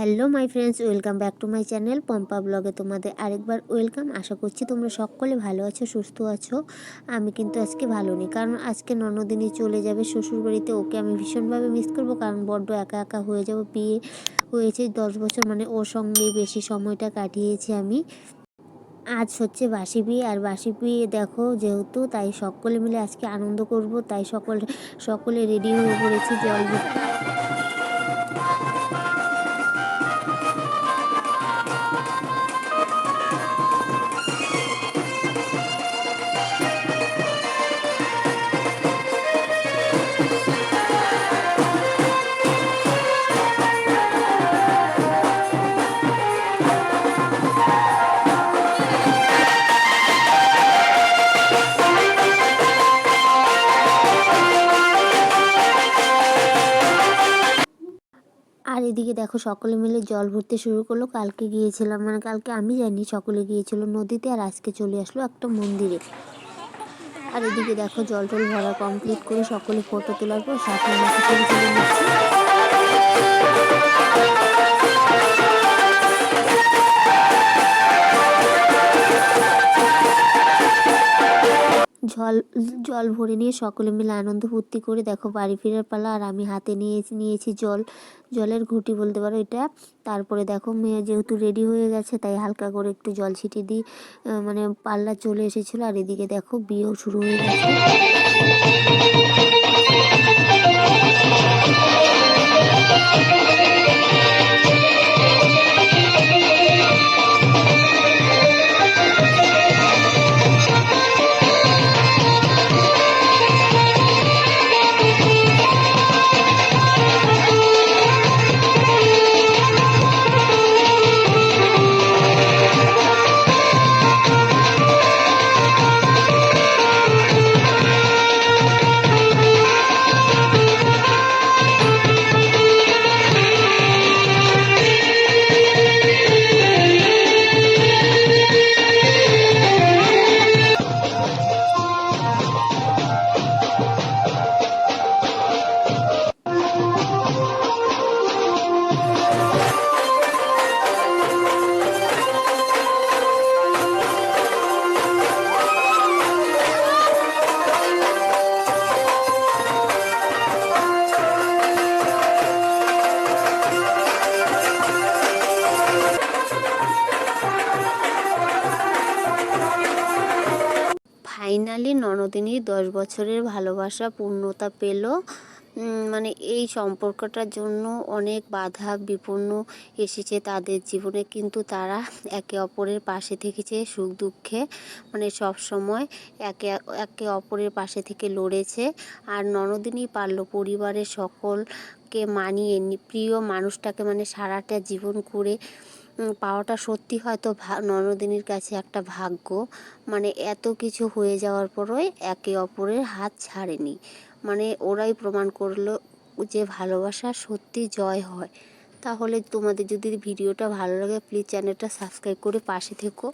Hello my friends welcome back to my channel Pampa ব্লগে তোমাদের আরেকবার ওয়েলকাম আশা করছি তোমরা সকলে ভালো আছো, সুস্থ আছো। আমি কিন্তু আজকে ভালো নেই, কারণ আজকে ননদিনী চলে যাবে শ্বশুরবাড়িতে। ওকে আমি ভীষণভাবে মিস করব, কারণ বড্ড একা একা হয়ে যাব। বিয়ে হয়েছে দশ বছর মানে ওর সঙ্গে বেশি সময়টা কাটিয়েছি আমি। আজ হচ্ছে বাসি বিয়ে, আর বাসি বিয়ে দেখো যেহেতু, তাই সকলে মিলে আজকে আনন্দ করব, তাই সকল, সকলে রেডি হয়ে পড়েছি জল এদিকে দেখো সকলে মিলে জল ভরতে শুরু করল। কালকে গিয়েছিলাম মানে কালকে আমি জানি সকলে গিয়েছিল নদীতে আর আজকে চলে আসলো একটা মন্দিরে। আর এদিকে দেখো জল টল ভরা কমপ্লিট করে সকলে ফটো তোলার পর সাথে মাথা নিচ্ছে। জল জল ভরে নিয়ে সকলে মিলে আনন্দ ফুর্তি করে দেখো বাড়ি ফেরার পালা। আর আমি হাতে নিয়ে, নিয়েছি জল। জলের ঘুটি বলতে পারো এটা। তারপরে দেখো মেয়ে যেহেতু রেডি হয়ে গেছে, তাই হালকা করে একটু জল ছিটিয়ে দিই। মানে পাল্লা চলে এসেছিল। আর এদিকে দেখো বিয়েও শুরু হয়ে গেছে। ফাইনালি ননদিনীর দশ বছরের ভালোবাসা, পূর্ণতা পেল। মানে এই সম্পর্কটার জন্য অনেক বাধা বিপন্ন এসেছে তাদের জীবনে, কিন্তু তারা একে অপরের পাশে থেকেছে সুখ দুঃখে। মানে সব সময় একে একে অপরের পাশে থেকে লড়েছে। আর ননদিনী পারল পরিবারের সকলকে মানিয়ে প্রিয় মানুষটাকে মানে সারাটা জীবন করে পাওয়াটা সত্যি হয়তো ননদিনীর কাছে একটা ভাগ্য। মানে এত কিছু হয়ে যাওয়ার পরও একে অপরের হাত ছাড়েনি। মানে ওরাই প্রমাণ করল যে ভালোবাসা সত্যি জয় হয়। তাহলে তোমাদের যদি ভিডিওটা ভালো লাগে প্লিজ চ্যানেলটা সাবস্ক্রাইব করে পাশে থেকো।